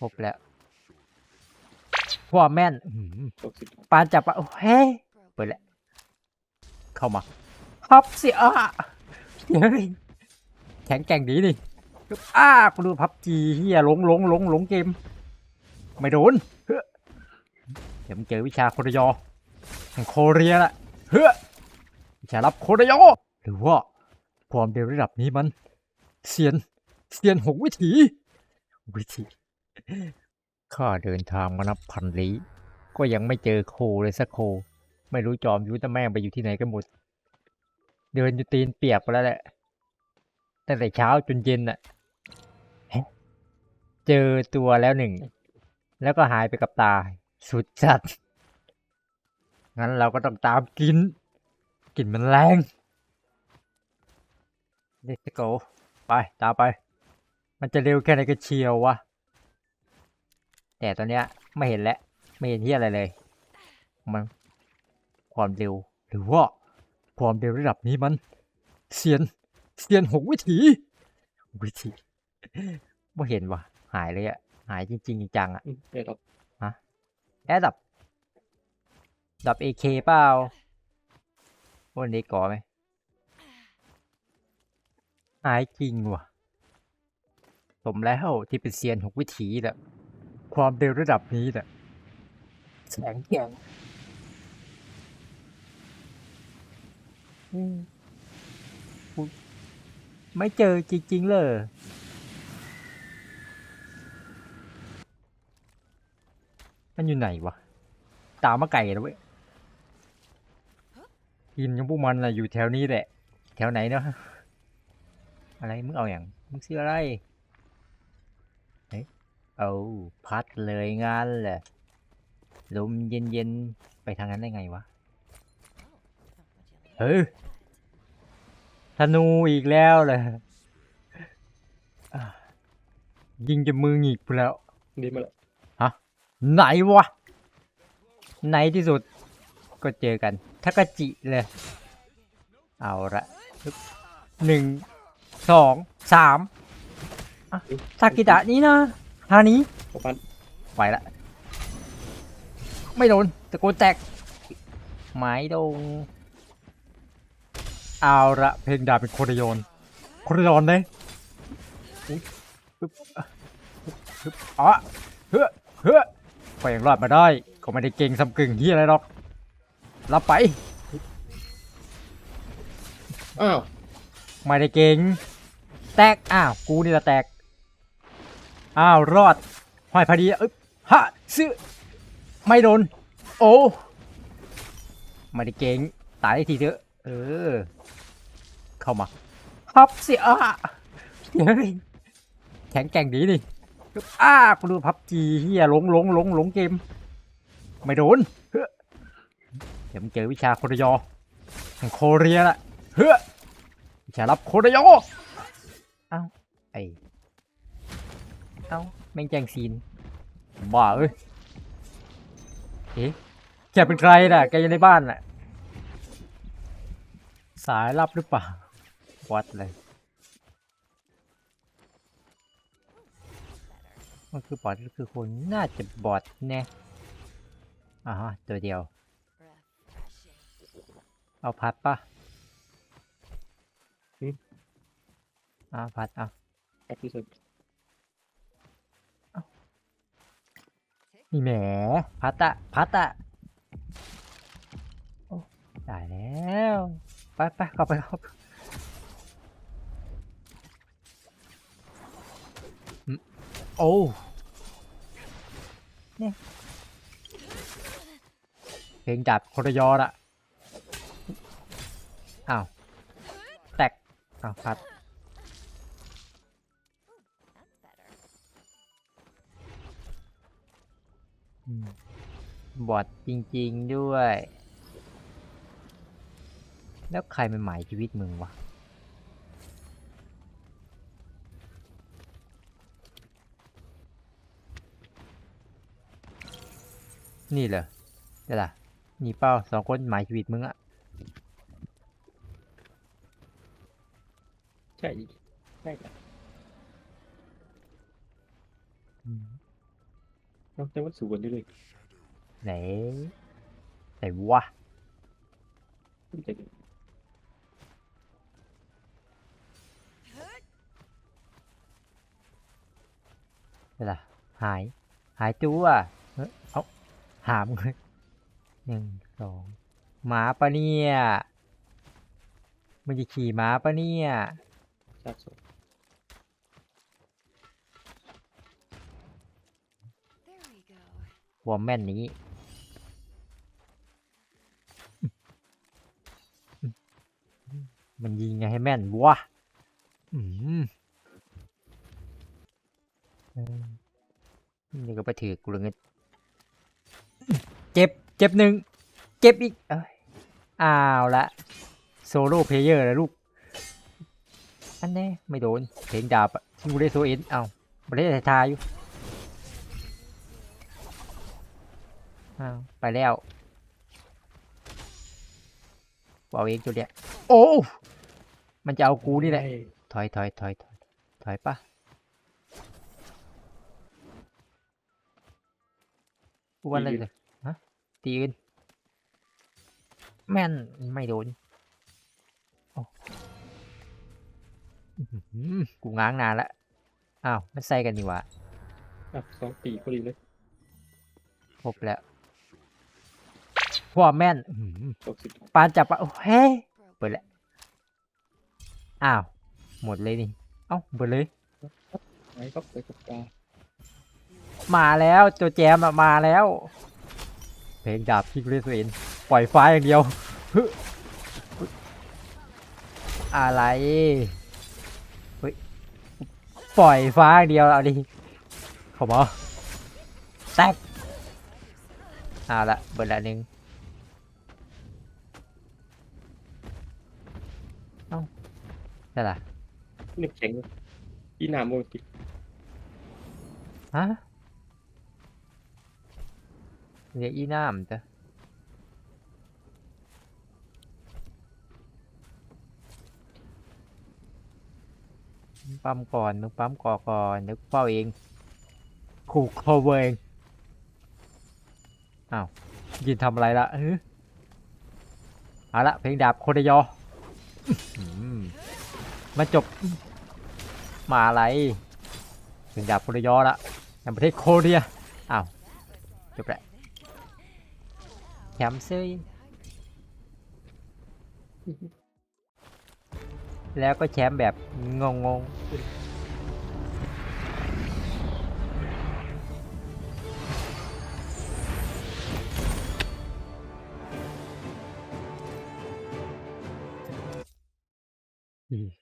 ครบแล้วพ่อแม่นอื้อหือหกสิบปานจับปะโอ้เฮ้ยเปิดแล้วเข้ามาฮับสิอะเฮ้ยแข็งแกร่งดีนี่อ้ากูดูพับจีเฮียหลงหลงหลงหลงเกม ไม่โดนเฮ้อเดี๋ยวมึงเจอวิชาโครยอแห่งโคเรียละเฮ้อวิชารับโครยอหรือว่าความเร็วระดับนี้มันเซียนเซียนหกวิถีวิธี ข้าเดินทางมานับพันลี้ก็ยังไม่เจอโคเลยสักโค ไม่รู้จอมยุทธแม่งไปอยู่ที่ไหนกันหมด เดินอยู่ตีนเปียกไปแล้วแหละตั้งแต่เช้าจนเย็นน่ะเจอตัวแล้วหนึ่ง แล้วก็หายไปกับตา สุดจัด งั้นเราก็ต้องตามกิน กินมันแรง Let's go ไป ตามไป มันจะเร็วแค่ไหนก็เชียววะ แต่ตอนเนี้ยไม่เห็นแล้วไม่เห็นที่อะไรเลย มันความเร็วหรือว่าความเร็วระดับนี้มันเซียนเซียนหกวิถี วิถีไม่เห็นวะหายเลยอะหายจริงๆจังๆอะอืมไม่หรอกแอดดับดับเอเคเปล่าวันนี้ก่อไหมหายจริงว่ะ สมแล้วที่เป็นเซียนหกวิถีแหละ ความเร็วระดับนี้แหละแสงแกร่งอืมอุ๊ยไม่เจอจริง ๆ เลยมันอยู่ไหนวะ ตามมาไก่แล้วเว้ยทีมของพวกมันนะอยู่แถวนี้แหละ แถวไหนเนาะอะไรมึงเอาอย่างมึงซื้ออะไรเฮ้ย เอาพัดเลยงานแหละลมเย็นๆ ไปทางนั้นได้ไงวะ เฮ้ยธนูอีกแล้วเลยอะยิงจนมือหงิกไปแล้ว ดีมาแล้วไหนวะ ไหนที่สุด ก็เจอกันทากาจิเลย เอาละปึ๊บหนึ่ง สอง สามอะทากิดะนี้นะ ทางนี้หกพันไปละ ไม่โดนตะโกนแตกไม้ดงเอาละเพลงดาบเป็นโครโยนโครโยนเลยอุ๊ยปึ๊บอะปึ๊บปึ๊บอ๋อเฮ้อเฮ้อก็ยังรอดมาได้ก็ไม่ได้เก่งสำกึ่งที่อะไรหรอกรับไปอ้าวไม่ได้เก่ง แตก อ้าว กูนี่ละแตก อ้าวรอดห้อยพอดีอึ๊บฮะซื้อไม่โดน โอ้ไม่ได้เก่งตายได้ทีเถอะ เออ เข้ามาฮับเสิอะเฮ้ยแข็งแกร่งดีนี่อ้ากูดูพับจีเฮียหลงหลงหลงหลงเกม ไม่โดนเฮ้อเดี๋ยวมึงเจอวิชาโครยอแห่งโคเรียละเฮ้อจะรับโคดโยเอ้าไอ เอ้าแม่งแจงซีนบ้าเอ้ยเอ๊ะแกเป็นใครน่ะแกอยู่ในบ้านน่ะสายลับหรือเปล่าวัดเลยมันคือบอทหรือคือคนน่าจะบอทแน่อ่าฮะตัวเดียว เอาพัดปะอ่าพัดเอาครับที่สุด นี่แหมพัดอะพัดอะโอ้ตายแล้วไปไปเข้าไปเข้าไปอืมโอ้เนี่ยเพลงดับครยอดอะอ้าวแตกอ้าวพัด บอดจริง ๆ ด้วย แล้วใครเป็นหมายชีวิตมึงวะ นี่เหรอเดี๋ยวล่ะ นี่เป้าสองคนหมายชีวิตมึงอะใช่ ใช่ เอาแต่ว่าสวนนี่เลยไหน ไหนวะไม่ใช่เวลาหาย หายตัวเฮ้ยเอาหามเลยหนึ่งสองหมาปะเนี่ยมันจะขี่ม้าปะเนี่ยซากศพ หัวแม่นนี้ มันยิงไงให้แม่นวะอืมนี่ก็ไปถือกูเลยเงินเจ็บ เจ็บหนึ่ง เจ็บอีก เอ้ยอ้าวละ โซโล่เพลเยอร์นะลูก อันนี้ไม่โดน เพลงดาบที่กูได้โซเอ็นเอาไม่ได้ทายอยู่ อ้าวไปแล้วเอาเองจุดเนี้ยโอ้มันจะเอากูนี่แหละ ถอยถอยถอยถอยถอยปะกูว่าอะไรเลยฮะตีอื่นแม่นไม่โดนโอ้อื้อหือกูง้างนานละอ้าว มันใส่กันนี่หวะอะสองปีพอดีเลยครบแล้ว หัวแม่นอื้อหือหกสิบปานจับปะโอ้เฮ้ย Broken. เปิดแล้วอ้าว หมดเลยนี่ เอ้าเปิดเลยไอ้ก็ไปกับตามาแล้วตัวแจมอะมาแล้ว เพลงดาบที่กูเล่นตัวเองปล่อยไฟอย่างเดียวฮึฮึอะไรเฮ้ยปล่อยฟ้าอย่างเดียวเอาดิขอมาแตกเอาละเบิดละหนึ่งเอ้า ได้ละนี่แข็งเลยอีหนามโมติฮะเดี๋ยวอีน้ำจ้ะปั๊มก่อนมึงปั๊มก่อก่อนเดี๋ยวกูเป้าเองขู่คอเวเองอ้าวยินทำอะไรละฮึเอาละเพลงดาบโคเดยออื้อหือ มาจบมาอะไรเพลงดาบโคเดยอละในประเทศโคเรียอ้าวจบแล้วแถมเสื้อแล้วก็แชมป์แบบงงงๆอี